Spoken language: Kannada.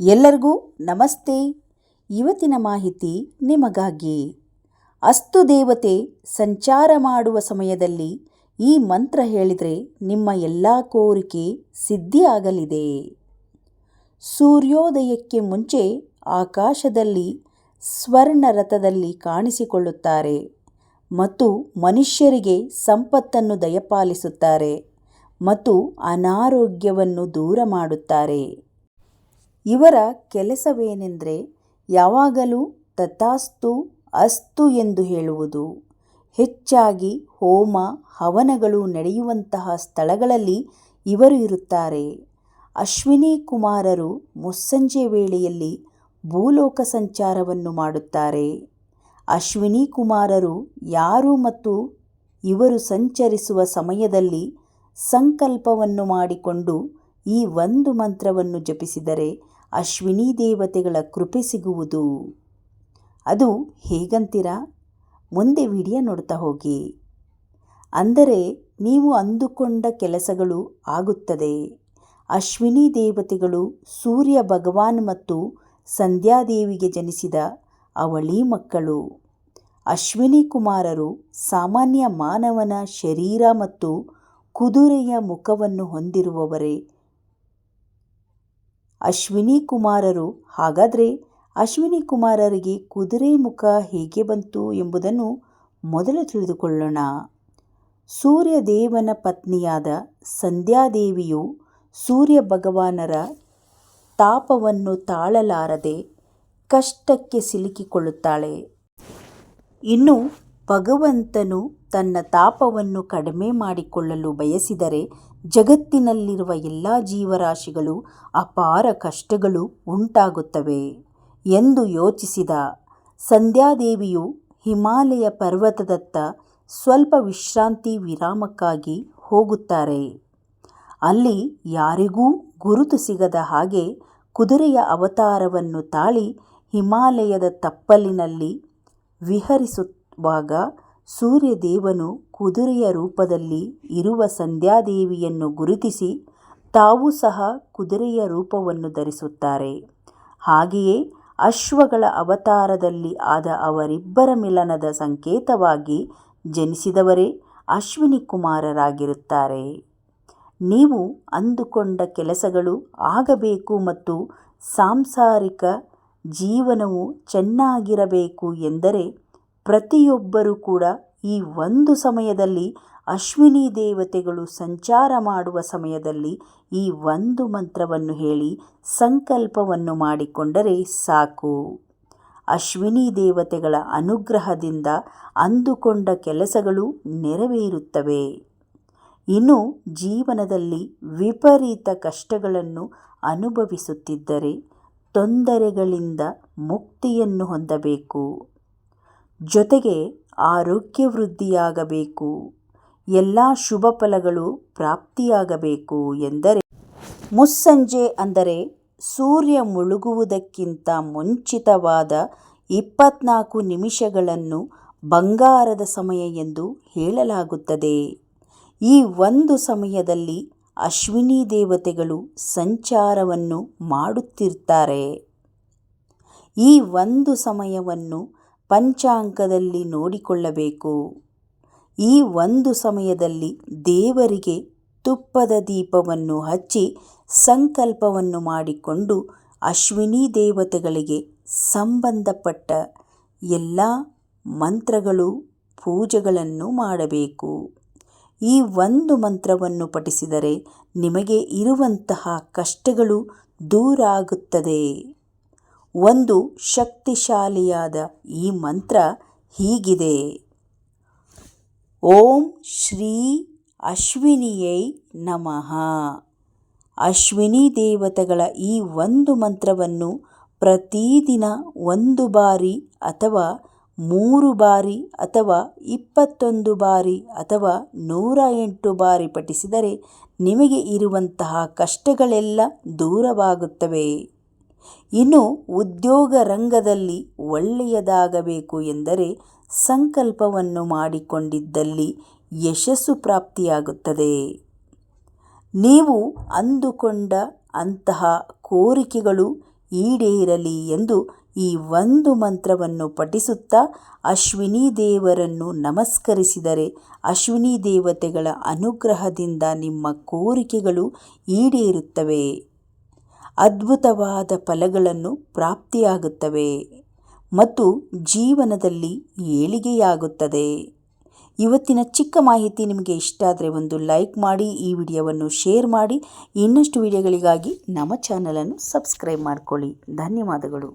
ಎಲ್ಲರಿಗೂ ನಮಸ್ತೆ. ಇವತ್ತಿನ ಮಾಹಿತಿ ನಿಮಗಾಗಿ. ಅಸ್ತು ದೇವತೆ ಸಂಚಾರ ಮಾಡುವ ಸಮಯದಲ್ಲಿ ಈ ಮಂತ್ರ ಹೇಳಿದರೆ ನಿಮ್ಮ ಎಲ್ಲ ಕೋರಿಕೆ ಸಿದ್ಧಿಯಾಗಲಿದೆ. ಸೂರ್ಯೋದಯಕ್ಕೆ ಮುಂಚೆ ಆಕಾಶದಲ್ಲಿ ಸ್ವರ್ಣ ರಥದಲ್ಲಿ ಕಾಣಿಸಿಕೊಳ್ಳುತ್ತಾರೆ ಮತ್ತು ಮನುಷ್ಯರಿಗೆ ಸಂಪತ್ತನ್ನು ದಯಪಾಲಿಸುತ್ತಾರೆ ಮತ್ತು ಅನಾರೋಗ್ಯವನ್ನು ದೂರ ಮಾಡುತ್ತಾರೆ. ಇವರ ಕೆಲಸವೇನೆಂದರೆ ಯಾವಾಗಲೂ ತಥಾಸ್ತು ಅಸ್ತು ಎಂದು ಹೇಳುವುದು. ಹೆಚ್ಚಾಗಿ ಹೋಮ, ಹವನಗಳು ನಡೆಯುವಂತಹ ಸ್ಥಳಗಳಲ್ಲಿ ಇವರು ಇರುತ್ತಾರೆ. ಅಶ್ವಿನಿ ಕುಮಾರರು ಮುಸ್ಸಂಜೆ ವೇಳೆಯಲ್ಲಿ ಭೂಲೋಕ ಸಂಚಾರವನ್ನು ಮಾಡುತ್ತಾರೆ. ಅಶ್ವಿನಿ ಕುಮಾರರು ಯಾರು ಮತ್ತು ಇವರು ಸಂಚರಿಸುವ ಸಮಯದಲ್ಲಿ ಸಂಕಲ್ಪವನ್ನು ಮಾಡಿಕೊಂಡು ಈ ಒಂದು ಮಂತ್ರವನ್ನು ಜಪಿಸಿದರೆ ಅಶ್ವಿನಿ ದೇವತೆಗಳ ಕೃಪೆ ಸಿಗುವುದು. ಅದು ಹೇಗಂತೀರಾ? ಮುಂದೆ ವಿಡಿಯೋ ನೋಡ್ತಾ ಹೋಗಿ. ಅಂದರೆ ನೀವು ಅಂದುಕೊಂಡ ಕೆಲಸಗಳು ಆಗುತ್ತದೆ. ಅಶ್ವಿನಿ ದೇವತೆಗಳು ಸೂರ್ಯ ಭಗವಾನ್ ಮತ್ತು ಸಂಧ್ಯಾದೇವಿಗೆ ಜನಿಸಿದ ಅವಳಿ ಮಕ್ಕಳು. ಅಶ್ವಿನಿ ಕುಮಾರರು ಸಾಮಾನ್ಯ ಮಾನವನ ಶರೀರ ಮತ್ತು ಕುದುರೆಯ ಮುಖವನ್ನು ಹೊಂದಿರುವವರೇ ಅಶ್ವಿನಿ ಕುಮಾರರು. ಹಾಗಾದರೆ ಅಶ್ವಿನಿ ಕುಮಾರರಿಗೆ ಕುದುರೆ ಮುಖ ಹೇಗೆ ಬಂತು ಎಂಬುದನ್ನು ಮೊದಲು ತಿಳಿದುಕೊಳ್ಳೋಣ. ಸೂರ್ಯದೇವನ ಪತ್ನಿಯಾದ ಸಂಧ್ಯಾದೇವಿಯು ಸೂರ್ಯ ಭಗವಾನರ ತಾಪವನ್ನು ತಾಳಲಾರದೆ ಕಷ್ಟಕ್ಕೆ ಸಿಲುಕಿಕೊಳ್ಳುತ್ತಾಳೆ. ಇನ್ನು ಭಗವಂತನು ತನ್ನ ತಾಪವನ್ನು ಕಡಿಮೆ ಮಾಡಿಕೊಳ್ಳಲು ಬಯಸಿದರೆ ಜಗತ್ತಿನಲ್ಲಿರುವ ಎಲ್ಲ ಜೀವರಾಶಿಗಳು ಅಪಾರ ಕಷ್ಟಗಳು ಉಂಟಾಗುತ್ತವೆ ಎಂದು ಯೋಚಿಸಿದ ಸಂಧ್ಯಾದೇವಿಯು ಹಿಮಾಲಯ ಪರ್ವತದತ್ತ ಸ್ವಲ್ಪ ವಿಶ್ರಾಂತಿ ವಿರಾಮಕ್ಕಾಗಿ ಹೋಗುತ್ತಾರೆ. ಅಲ್ಲಿ ಯಾರಿಗೂ ಗುರುತು ಸಿಗದ ಹಾಗೆ ಕುದುರೆಯ ಅವತಾರವನ್ನು ತಾಳಿ ಹಿಮಾಲಯದ ತಪ್ಪಲಿನಲ್ಲಿ ವಿಹರಿಸುವಾಗ ಸೂರ್ಯದೇವನು ಕುದುರೆಯ ರೂಪದಲ್ಲಿ ಇರುವ ಸಂಧ್ಯಾದೇವಿಯನ್ನು ಗುರುತಿಸಿ ತಾವು ಸಹ ಕುದುರೆಯ ರೂಪವನ್ನು ಧರಿಸುತ್ತಾರೆ. ಹಾಗೆಯೇ ಅಶ್ವಗಳ ಅವತಾರದಲ್ಲಿ ಆದ ಅವರಿಬ್ಬರ ಮಿಲನದ ಸಂಕೇತವಾಗಿ ಜನಿಸಿದವರೇ ಅಶ್ವಿನಿ ಕುಮಾರರಾಗಿರುತ್ತಾರೆ. ನೀವು ಅಂದುಕೊಂಡ ಕೆಲಸಗಳು ಆಗಬೇಕು ಮತ್ತು ಸಾಂಸಾರಿಕ ಜೀವನವು ಚೆನ್ನಾಗಿರಬೇಕು ಎಂದರೆ ಪ್ರತಿಯೊಬ್ಬರೂ ಕೂಡ ಈ ಒಂದು ಸಮಯದಲ್ಲಿ ಅಶ್ವಿನಿ ದೇವತೆಗಳು ಸಂಚಾರ ಮಾಡುವ ಸಮಯದಲ್ಲಿ ಈ ಒಂದು ಮಂತ್ರವನ್ನು ಹೇಳಿ ಸಂಕಲ್ಪವನ್ನು ಮಾಡಿಕೊಂಡರೆ ಸಾಕು. ಅಶ್ವಿನಿ ದೇವತೆಗಳ ಅನುಗ್ರಹದಿಂದ ಅಂದುಕೊಂಡ ಕೆಲಸಗಳು ನೆರವೇರುತ್ತವೆ. ಇನ್ನು ಜೀವನದಲ್ಲಿ ವಿಪರೀತ ಕಷ್ಟಗಳನ್ನು ಅನುಭವಿಸುತ್ತಿದ್ದರೆ ತೊಂದರೆಗಳಿಂದ ಮುಕ್ತಿಯನ್ನು ಹೊಂದಬೇಕು. ಜೊತೆಗೆ ಆರೋಗ್ಯ ವೃದ್ಧಿಯಾಗಬೇಕು ಎಲ್ಲ ಶುಭ ಫಲಗಳು ಪ್ರಾಪ್ತಿಯಾಗಬೇಕು ಎಂದರೆ, ಮುಸ್ಸಂಜೆ ಅಂದರೆ ಸೂರ್ಯ ಮುಳುಗುವುದಕ್ಕಿಂತ ಮುಂಚಿತವಾದ ಇಪ್ಪತ್ನಾಲ್ಕು ನಿಮಿಷಗಳನ್ನು ಬಂಗಾರದ ಸಮಯ ಎಂದು ಹೇಳಲಾಗುತ್ತದೆ. ಈ ಒಂದು ಸಮಯದಲ್ಲಿ ಅಶ್ವಿನಿ ದೇವತೆಗಳು ಸಂಚಾರವನ್ನು ಮಾಡುತ್ತಿರ್ತಾರೆ. ಈ ಒಂದು ಸಮಯವನ್ನು ಪಂಚಾಂಗದಲ್ಲಿ ನೋಡಿಕೊಳ್ಳಬೇಕು. ಈ ಒಂದು ಸಮಯದಲ್ಲಿ ದೇವರಿಗೆ ತುಪ್ಪದ ದೀಪವನ್ನು ಹಚ್ಚಿ ಸಂಕಲ್ಪವನ್ನು ಮಾಡಿಕೊಂಡು ಅಶ್ವಿನಿ ದೇವತೆಗಳಿಗೆ ಸಂಬಂಧಪಟ್ಟ ಎಲ್ಲ ಮಂತ್ರಗಳು, ಪೂಜೆಗಳನ್ನು ಮಾಡಬೇಕು. ಈ ಒಂದು ಮಂತ್ರವನ್ನು ಪಠಿಸಿದರೆ ನಿಮಗೆ ಇರುವಂತಹ ಕಷ್ಟಗಳು ದೂರ ಆಗುತ್ತದೆ ಒಂದು ಶಕ್ತಿಶಾಲಿಯಾದ ಈ ಮಂತ್ರ ಹೀಗಿದೆ. ಓಂ ಶ್ರೀ ಅಶ್ವಿನಿಯೈ ನಮಃ. ಅಶ್ವಿನಿ ದೇವತೆಗಳ ಈ ಒಂದು ಮಂತ್ರವನ್ನು ಪ್ರತಿದಿನ ಒಂದು ಬಾರಿ ಅಥವಾ ಮೂರು ಬಾರಿ ಅಥವಾ ಇಪ್ಪತ್ತೊಂದು ಬಾರಿ ಅಥವಾ ನೂರ ಎಂಟು ಬಾರಿ ಪಠಿಸಿದರೆ ನಿಮಗೆ ಇರುವಂತಹ ಕಷ್ಟಗಳೆಲ್ಲ ದೂರವಾಗುತ್ತವೆ. ಇನ್ನು ಉದ್ಯೋಗ ರಂಗದಲ್ಲಿ ಒಳ್ಳೆಯದಾಗಬೇಕು ಎಂದರೆ ಸಂಕಲ್ಪವನ್ನು ಮಾಡಿಕೊಂಡಿದ್ದಲ್ಲಿ ಯಶಸ್ಸು ಪ್ರಾಪ್ತಿಯಾಗುತ್ತದೆ. ನೀವು ಅಂದುಕೊಂಡ ಅಂತಹ ಕೋರಿಕೆಗಳು ಈಡೇರಲಿ ಎಂದು ಈ ಒಂದು ಮಂತ್ರವನ್ನು ಪಠಿಸುತ್ತಾ ಅಶ್ವಿನಿ ದೇವರನ್ನು ನಮಸ್ಕರಿಸಿದರೆ ಅಶ್ವಿನಿ ದೇವತೆಗಳ ಅನುಗ್ರಹದಿಂದ ನಿಮ್ಮ ಕೋರಿಕೆಗಳು ಈಡೇರುತ್ತವೆ. ಅದ್ಭುತವಾದ ಫಲಗಳನ್ನು ಪ್ರಾಪ್ತಿಯಾಗುತ್ತವೆ ಮತ್ತು ಜೀವನದಲ್ಲಿ ಏಳಿಗೆಯಾಗುತ್ತದೆ. ಇವತ್ತಿನ ಚಿಕ್ಕ ಮಾಹಿತಿ ನಿಮಗೆ ಇಷ್ಟ ಆದರೆ ಒಂದು ಲೈಕ್ ಮಾಡಿ, ಈ ವಿಡಿಯೋವನ್ನು ಶೇರ್ ಮಾಡಿ, ಇನ್ನಷ್ಟು ವಿಡಿಯೋಗಳಿಗಾಗಿ ನಮ್ಮ ಚಾನಲನ್ನು ಸಬ್ಸ್ಕ್ರೈಬ್ ಮಾಡಿಕೊಳ್ಳಿ. ಧನ್ಯವಾದಗಳು.